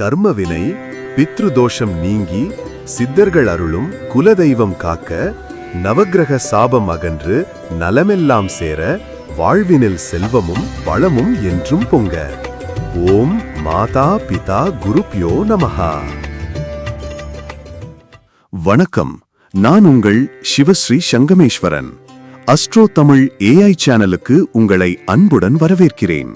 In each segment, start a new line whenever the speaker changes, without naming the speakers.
கர்மவினை பித்ருதோஷம் நீங்கி சித்தர்கள் அருளும் குலதெய்வம் காக்க நவக்கிரக சாபம் அகன்று நலமெல்லாம் சேர வாழ்வினில் செல்வமும் வளமும் என்றும் பொங்க. ஓம் மாதா பிதா குருப்யோ நமஹா. வணக்கம். நான் உங்கள் சிவஸ்ரீ சங்கமேஸ்வரன். அஸ்ட்ரோ தமிழ் ஏஐ சேனலுக்கு உங்களை அன்புடன் வரவேற்கிறேன்.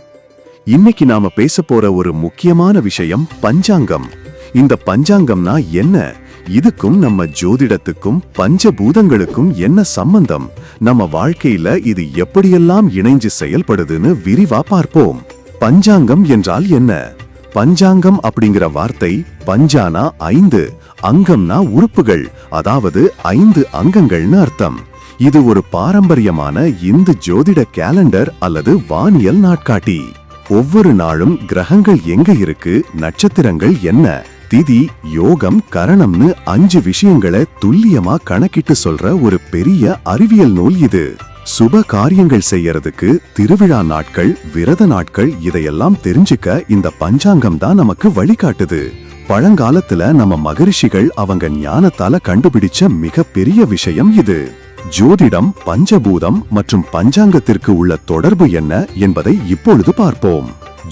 இன்னைக்கு நாம பேச போற ஒரு முக்கியமான விஷயம் பஞ்சாங்கம். இந்த பஞ்சாங்கம்னா என்ன? இதுக்கும் நம்ம ஜோதிடத்துக்கும் பஞ்சபூதங்களுக்கும் என்ன சம்பந்தம்? நம்ம வாழ்க்கையில இது எப்படியெல்லாம் இணைஞ்சு செயல்படுதுன்னு விரிவா பார்ப்போம். பஞ்சாங்கம் என்றால் என்ன? பஞ்சாங்கம் அப்படிங்கிற வார்த்தை பஞ்சானா ஐந்து அங்கம்னா உறுப்புகள் அதாவது ஐந்து அங்கங்கள்னு அர்த்தம். இது ஒரு பாரம்பரியமான இந்து ஜோதிட கேலண்டர் அல்லது வானியல் நாட்காட்டி. ஒவ்வொரு நாளும் கிரகங்கள் எங்க இருக்கு நட்சத்திரங்கள் என்ன? திதி யோகம் கரணம்னு அஞ்சு விஷயங்களை துல்லியமா கணக்கிட்டு சொல்ற ஒரு பெரிய அறிவியல் நூல் இது. சுப காரியங்கள் செய்யறதுக்கு திருவிழா நாட்கள் விரத நாட்கள் இதையெல்லாம் தெரிஞ்சுக்க இந்த பஞ்சாங்கம் தான் நமக்கு வழிகாட்டுது. பழங்காலத்துல நம்ம மகரிஷிகள் அவங்க ஞானத்தால கண்டுபிடிச்ச மிக பெரிய விஷயம் இது. ஜோதிடம் பஞ்சபூதம் மற்றும் பஞ்சாங்கத்திற்கு உள்ள தொடர்பு என்ன என்பதை இப்பொழுது பார்ப்போம்.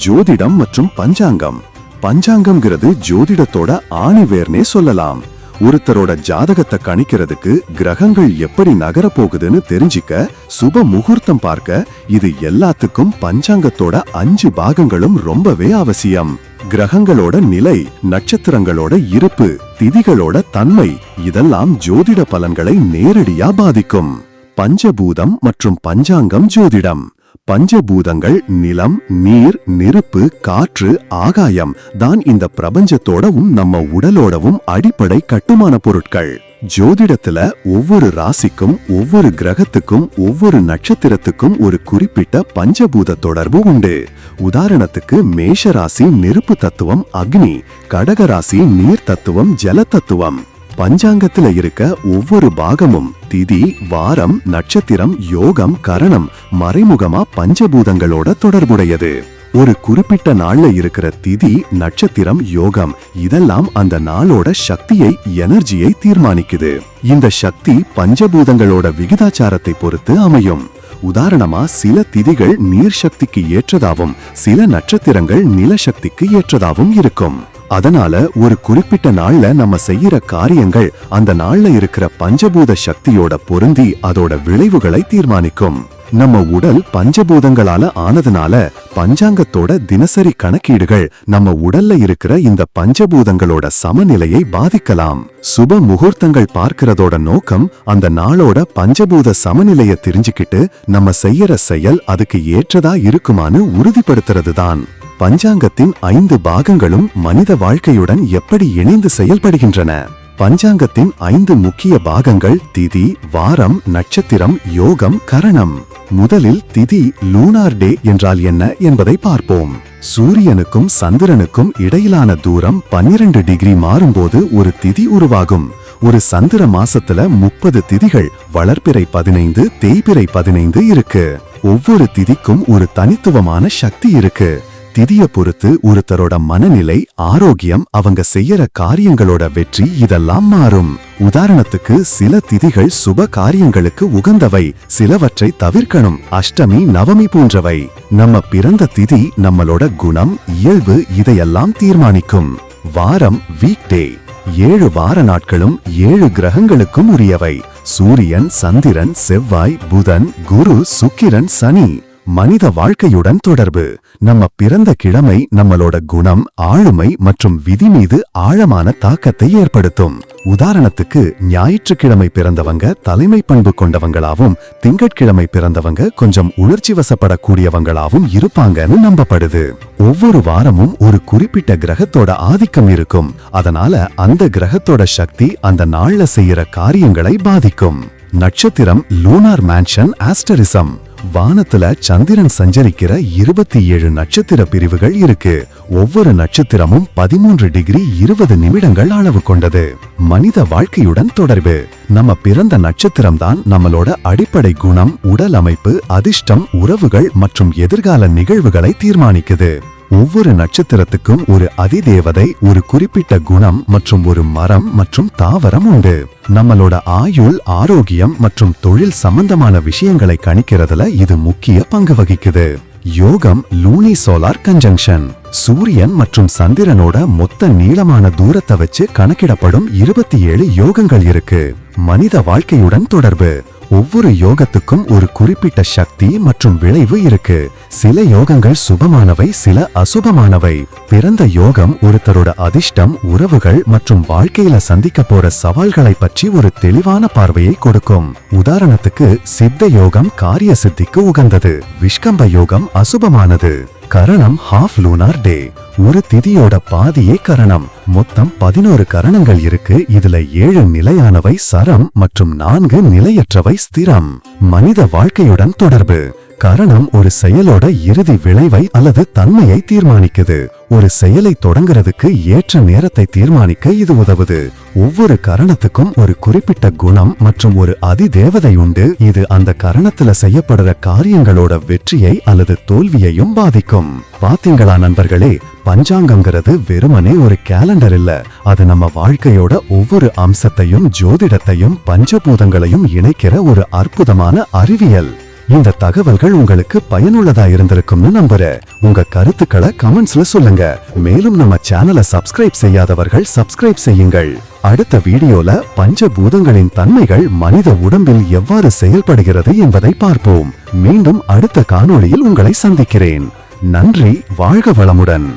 ஜோதிடம் மற்றும் பஞ்சாங்கம். பஞ்சாங்கம்ங்கிறது ஜோதிடத்தோட ஆணிவேர்னே சொல்லலாம். ஒருத்தரோட ஜாதகத்தை கணிக்கிறதுக்கு கிரகங்கள் எப்படி நகர போகுதுன்னு தெரிஞ்சிக்க சுப முகூர்த்தம் பார்க்க இது எல்லாத்துக்கும் பஞ்சாங்கத்தோட அஞ்சு பாகங்களும் ரொம்பவே அவசியம். கிரகங்களோட நிலை நட்சத்திரங்களோட இருப்பு திதிகளோட தன்மை இதெல்லாம் ஜோதிட பலன்களை நேரடியா பாதிக்கும். பஞ்சபூதம் மற்றும் பஞ்சாங்கம் ஜோதிடம். பஞ்சபூதங்கள் நிலம் நீர் நெருப்பு காற்று ஆகாயம் தான் இந்த பிரபஞ்சத்தோடவும் நம்ம உடலோடவும் அடிப்படை கட்டுமான பொருட்கள். ஜோதிடத்துல ஒவ்வொரு ராசிக்கும் ஒவ்வொரு கிரகத்துக்கும் ஒவ்வொரு நட்சத்திரத்துக்கும் ஒரு குறிப்பிட்ட பஞ்சபூத தொடர்பு உண்டு. உதாரணத்துக்கு மேஷ ராசி நெருப்பு தத்துவம் அக்னி கடக ராசி நீர் தத்துவம் ஜல தத்துவம். பஞ்சாங்கத்துல இருக்க ஒவ்வொரு பாகமும் திதி வாரம் நட்சத்திரம் யோகம் கரணம் மறைமுகமா பஞ்சபூதங்களோட தொடர்புடையது. ஒரு குறிப்பிட்ட நாள்ல இருக்கிற திதி நட்சத்திரம் யோகம் இதெல்லாம் அந்த நாளோட சக்தியை எனர்ஜியை தீர்மானிக்குது. இந்த சக்தி பஞ்சபூதங்களோட விகிதாச்சாரத்தை பொறுத்து அமையும். உதாரணமா சில திதிகள் நீர் சக்திக்கு ஏற்றதாவும் சில நட்சத்திரங்கள் நிலசக்திக்கு ஏற்றதாவும் இருக்கும். அதனால ஒரு குறிப்பிட்ட நாள்ல நம்ம செய்யற காரியங்கள் அந்த நாள்ல இருக்கிற பஞ்சபூத சக்தியோட பொருந்தி அதோட விளைவுகளை தீர்மானிக்கும். நம்ம உடல் பஞ்சபூதங்களால ஆனதுனால பஞ்சாங்கத்தோட தினசரி கணக்கீடுகள் நம்ம உடல்ல இருக்கிற இந்த பஞ்சபூதங்களோட சமநிலையை பாதிக்கலாம். சுப முகூர்த்தங்கள் பார்க்கிறதோட நோக்கம் அந்த நாளோட பஞ்சபூத சமநிலைய தெரிஞ்சுக்கிட்டு நம்ம செய்யற செயல் அதுக்கு ஏற்றதா இருக்குமான்னு உறுதிப்படுத்துறதுதான். பஞ்சாங்கத்தின் ஐந்து பாகங்களும் மனித வாழ்க்கையுடன் எப்படி இணைந்து செயல்படுகின்றன? பஞ்சாங்கத்தின் ஐந்து முக்கிய பாகங்கள் திதி வாரம் நட்சத்திரம் யோகம் கரணம். முதலில் திதி லூனார் டே என்றால் என்ன என்பதை பார்ப்போம். சூரியனுக்கும் சந்திரனுக்கும் இடையிலான தூரம் பன்னிரண்டு டிகிரி மாறும்போது ஒரு திதி உருவாகும். ஒரு சந்திர மாசத்துல முப்பது திதிகள் வளர்ப்பிறை பதினைந்து தேய்பிறை பதினைந்து இருக்கு. ஒவ்வொரு திதிக்கும் ஒரு தனித்துவமான சக்தி இருக்கு. திதிய பொறுத்து ஒருத்தரோட மனநிலை ஆரோக்கியம் அவங்க செய்யற காரியங்களோட வெற்றி இதெல்லாம் மாறும். உதாரணத்துக்கு சில திதிகள் சுப காரியங்களுக்கு உகந்தவை சிலவற்றை தவிர்க்கணும். அஷ்டமி நவமி போன்றவை. நம்ம பிறந்த திதி நம்மளோட குணம் இயல்பு இதையெல்லாம் தீர்மானிக்கும். வாரம் வீக் டே ஏழு வார நாட்களும் ஏழு கிரகங்களுக்கும் உரியவை. சூரியன் சந்திரன் செவ்வாய் புதன் குரு சுக்கிரன் சனி. மனித வாழ்க்கையுடன் தொடர்பு. நம்ம பிறந்த கிழமை நம்மளோட குணம் ஆளுமை மற்றும் விதி மீது ஆழமான தாக்கத்தை ஏற்படுத்தும். உதாரணத்துக்கு ஞாயிற்றுக்கிழமை பிறந்தவங்க தலைமை பண்பு கொண்டவங்களாவும் திங்கட்கிழமை பிறந்தவங்க கொஞ்சம் உணர்ச்சி வசப்படக்கூடியவங்களாவும் இருப்பாங்கன்னு நம்பப்படுது. ஒவ்வொரு வாரமும் ஒரு குறிப்பிட்ட கிரகத்தோட ஆதிக்கம் இருக்கும். அதனால அந்த கிரகத்தோட சக்தி அந்த நாள்ல செய்யற காரியங்களை பாதிக்கும். நட்சத்திரம் லூனார் மேன்ஷன் ஆஸ்டரிசம் வானத்துல சந்திரன் சஞ்சரிக்கிற இருபத்தி ஏழு நட்சத்திர பிரிவுகள் இருக்கு. ஒவ்வொரு நட்சத்திரமும் பதிமூன்று டிகிரி இருபது நிமிடங்கள் அளவு கொண்டது. மனித வாழ்க்கையுடன் தொடர்பு. நம்ம பிறந்த நட்சத்திரம் தான் நம்மளோட அடிப்படை குணம் உடல் அமைப்பு அதிர்ஷ்டம் உறவுகள் மற்றும் எதிர்கால நிகழ்வுகளை தீர்மானிக்குது. ஒவ்வொரு நட்சத்திரத்துக்கும் ஒரு அதிதேவதை ஒரு குறிப்பிட்ட குணம் மற்றும் ஒரு மரம் மற்றும் தாவரம் உண்டு. நம்மளோட ஆயுள் ஆரோக்கியம் மற்றும் தொழில் சம்பந்தமான விஷயங்களை கணிக்கிறதுல இது முக்கிய பங்கு வகிக்குது. யோகம் லூனி சோலார் கன்ஜங்ஷன். சூரியன் மற்றும் சந்திரனோட மொத்த நீளமான தூரத்தை வச்சு கணக்கிடப்படும் இருபத்தி ஏழு யோகங்கள் இருக்கு. மனித வாழ்க்கையுடன் தொடர்பு. ஒவ்வொரு யோகத்துக்கும் ஒரு குறிப்பிட்ட சக்தி மற்றும் விளைவு இருக்கு. சில யோகங்கள் சுபமானவை சில அசுபமானவை. பிறந்த யோகம் ஒருத்தரோட அதிர்ஷ்டம் உறவுகள் மற்றும் வாழ்க்கையில சந்திக்க போற சவால்களை பற்றி ஒரு தெளிவான பார்வையை கொடுக்கும். உதாரணத்துக்கு சித்த யோகம் காரிய சித்திக்கு உகந்தது. விஷ்கம்ப யோகம் அசுபமானது. கரணம் ஹாஃப் லூனார் டே ஒரு திதியோட பாதியே கரணம். மொத்தம் பதினோரு கரணங்கள் இருக்கு. இதுல ஏழு நிலையானவை சரம் மற்றும் நான்கு நிலையற்றவை ஸ்திரம். மனித வாழ்க்கையுடன் தொடர்பு. கரணம் ஒரு செயலோட இறுதி விளைவை அல்லது தன்மையை தீர்மானிக்குது. ஒரு செயலை தொடங்குறதுக்கு ஏற்ற நேரத்தை தீர்மானிக்க இது உதவுது. ஒவ்வொரு கரணத்துக்கும் ஒரு குறிப்பிட்ட குணம் மற்றும் ஒரு அதிதேவதை உண்டு. இது அந்த கரணத்துல செய்யப்படுற காரியங்களோட வெற்றியை அல்லது தோல்வியையும் பாதிக்கும். பாத்தீங்களா நண்பர்களே பஞ்சாங்கம்ங்கிறது வெறுமனே ஒரு கேலண்டர் இல்ல. அது நம்ம வாழ்க்கையோட ஒவ்வொரு அம்சத்தையும் ஜோதிடத்தையும் பஞ்சபூதங்களையும் இணைக்கிற ஒரு அற்புதமான அறிவியல். இந்த தகவல்கள் உங்களுக்கு பயனுள்ளதா இருந்திருக்கும்னு நம்புறேன் உங்க கருத்துக்களை கமெண்ட்ஸ்ல சொல்லுங்க. மேலும் நம்ம சேனலை சப்ஸ்கிரைப் செய்யாதவர்கள் சப்ஸ்கிரைப் செய்யுங்கள். அடுத்த வீடியோல பஞ்சபூதங்களின் தன்மைகள் மனித உடம்பில் எவ்வாறு செயல்படுகிறது என்பதை பார்ப்போம். மீண்டும் அடுத்த காணொளியில் உங்களை சந்திக்கிறேன். நன்றி வாழ்க வளமுடன்.